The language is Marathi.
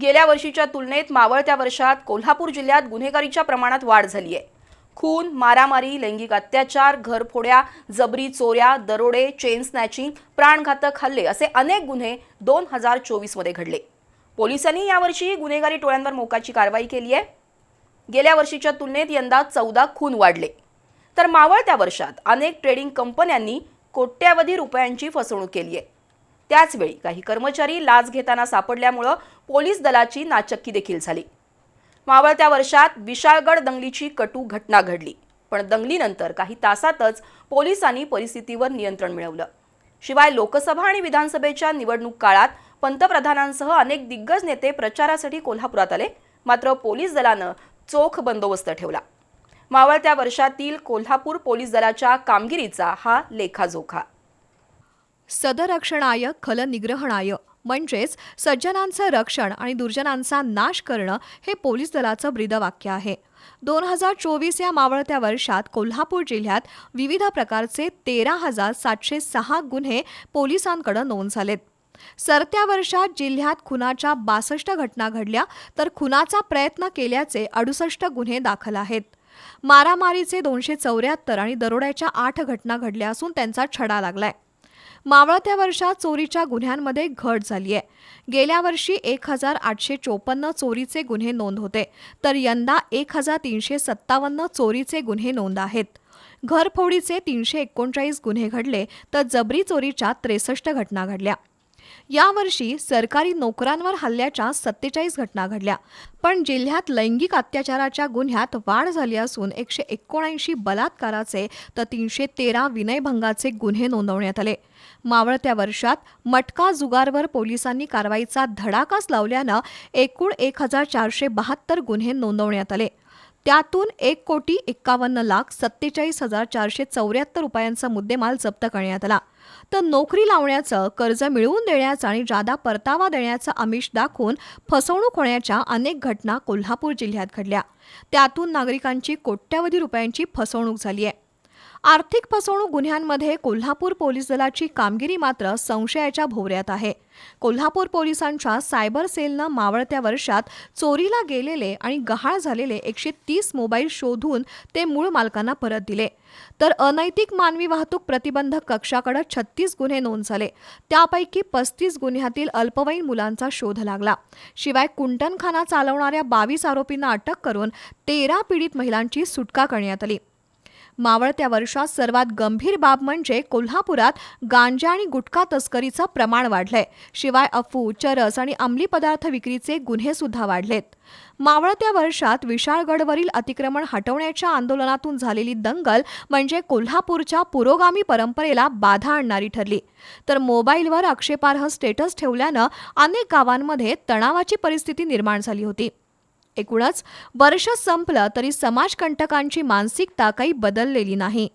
गेल्या वर्षीच्या तुलनेत मावळत्या वर्षात कोल्हापूर जिल्ह्यात गुन्हेगारीच्या प्रमाणात वाढ झाली आहे. खून मारामारी लैंगिक अत्याचार घरफोड्या जबरी चोऱ्या दरोडे चेन स्नॅचिंग प्राणघातक हल्ले असे अनेक गुन्हे दोन हजार चोवीसमध्ये घडले. पोलिसांनी यावर्षी गुन्हेगारी टोळ्यांवर मोकाची कारवाई केली आहे. गेल्या वर्षीच्या तुलनेत यंदा चौदा खून वाढले. तर मावळत्या वर्षात अनेक ट्रेडिंग कंपन्यांनी कोट्यावधी रुपयांची फसवणूक केली आहे. त्याचवेळी काही कर्मचारी लाच घेताना सापडल्यामुळं पोलीस दलाची नाचक्की देखील झाली. मावळत्या वर्षात विशाळगड दंगलीची कटू घटना घडली. पण दंगलीनंतर काही तासातच पोलिसांनी परिस्थितीवर नियंत्रण मिळवलं. शिवाय लोकसभा आणि विधानसभेच्या निवडणूक काळात पंतप्रधानांसह अनेक दिग्गज नेते प्रचारासाठी कोल्हापुरात आले. मात्र पोलीस दलानं चोख बंदोबस्त ठेवला. मावळत्या वर्षातील कोल्हापूर पोलीस दलाच्या कामगिरीचा हा लेखाजोखा. सदरक्षणाय खलनिग्रहणाय. म्हणजेच सज्जनांचं रक्षण आणि दुर्जनांचा नाश करणं हे पोलीस दलाचं ब्रीदवाक्य आहे. दोन हजार चोवीस या मावळत्या वर्षात कोल्हापूर जिल्ह्यात विविध प्रकारचे तेरा हजार सातशे सहा गुन्हे पोलिसांकडं नोंद झालेत. सरत्या वर्षात जिल्ह्यात खुनाच्या बासष्ट घटना घडल्या तर खुनाचा प्रयत्न केल्याचे अडुसष्ट गुन्हे दाखल आहेत. मारामारीचे दोनशे चौऱ्याहत्तर आणि दरोड्याच्या आठ घटना घडल्या असून त्यांचा छडा लागलाय. मावळत्या वर्षात चोरीच्या गुन्ह्यांमध्ये घट झाली आहे. गेल्या वर्षी एक हजार आठशे चोपन्न चोरीचे गुन्हे नोंद होते तर यंदा एक हजार तीनशे सत्तावन्न चोरीचे गुन्हे नोंद आहेत. घरफोडीचे तीनशे एकोणचाळीस गुन्हे घडले तर जबरी चोरीच्या त्रेसष्ट घटना घडल्या. यावर्षी सरकारी नोकरांवर हल्ल्याच्या सत्तेचाळीस घटना घडल्या पण जिल्ह्यात लैंगिक अत्याचाराच्या गुन्ह्यात वाढ झाली असून एकशे एकोणऐंशी बलात्काराचे तर तीनशे तेरा विनयभंगाचे गुन्हे नोंदवण्यात आले. मावळत्या वर्षात मटका जुगारवर पोलिसांनी कारवाईचा धडाकाच लावल्यानं एकूण एक हजार चारशे बहात्तर गुन्हे नोंदवण्यात आले. त्यातून एक कोटी एक्कावन्न लाख सत्तेचाळीस हजार चारशे चौऱ्याहत्तर रुपयांचा मुद्देमाल जप्त करण्यात आला. तर नोकरी लावण्याचं कर्ज मिळवून देण्याचं आणि जादा परतावा देण्याचं आमिष दाखवून फसवणूक होण्याच्या अनेक घटना कोल्हापूर जिल्ह्यात घडल्या. त्यातून नागरिकांची कोट्यावधी रुपयांची फसवणूक झाली आहे आर्थिक फसवणूक गुन्ह्यांमध्ये कोल्हापूर पोलीस दलाची कामगिरी मात्र संशयाच्या भोवऱ्यात आहे. कोल्हापूर पोलिसांच्या सायबर सेलनं मावळत्या वर्षात चोरीला गेलेले आणि गहाळ झालेले एकशे तीस मोबाईल शोधून ते मूळ मालकांना परत दिले. तर अनैतिक मानवी वाहतूक प्रतिबंधक कक्षाकडे छत्तीस गुन्हे नोंद झाले. त्यापैकी पस्तीस गुन्ह्यातील अल्पवयीन मुलांचा शोध लागला. शिवाय कुंटनखाना चालवणाऱ्या बावीस आरोपींना अटक करून तेरा पीडित महिलांची सुटका करण्यात आली. मावळत्या वर्षात सर्वात गंभीर बाब म्हणजे कोल्हापुरात गांजा आणि गुटखा तस्करीचं प्रमाण वाढलंय. शिवाय अफू चरस आणि अंमली पदार्थ विक्रीचे गुन्हे सुद्धा वाढलेत. मावळत्या वर्षात विशाळगडवरील अतिक्रमण हटवण्याच्या आंदोलनातून झालेली दंगल म्हणजे कोल्हापूरच्या पुरोगामी परंपरेला बाधा आणणारी ठरली. तर मोबाईलवर आक्षेपार्ह स्टेटस ठेवल्यानं अनेक गावांमध्ये तणावाची परिस्थिती निर्माण झाली होती. एकूणच वर्ष संपलं तरी समाजकंटकांची मानसिकता काही बदललेली नाही.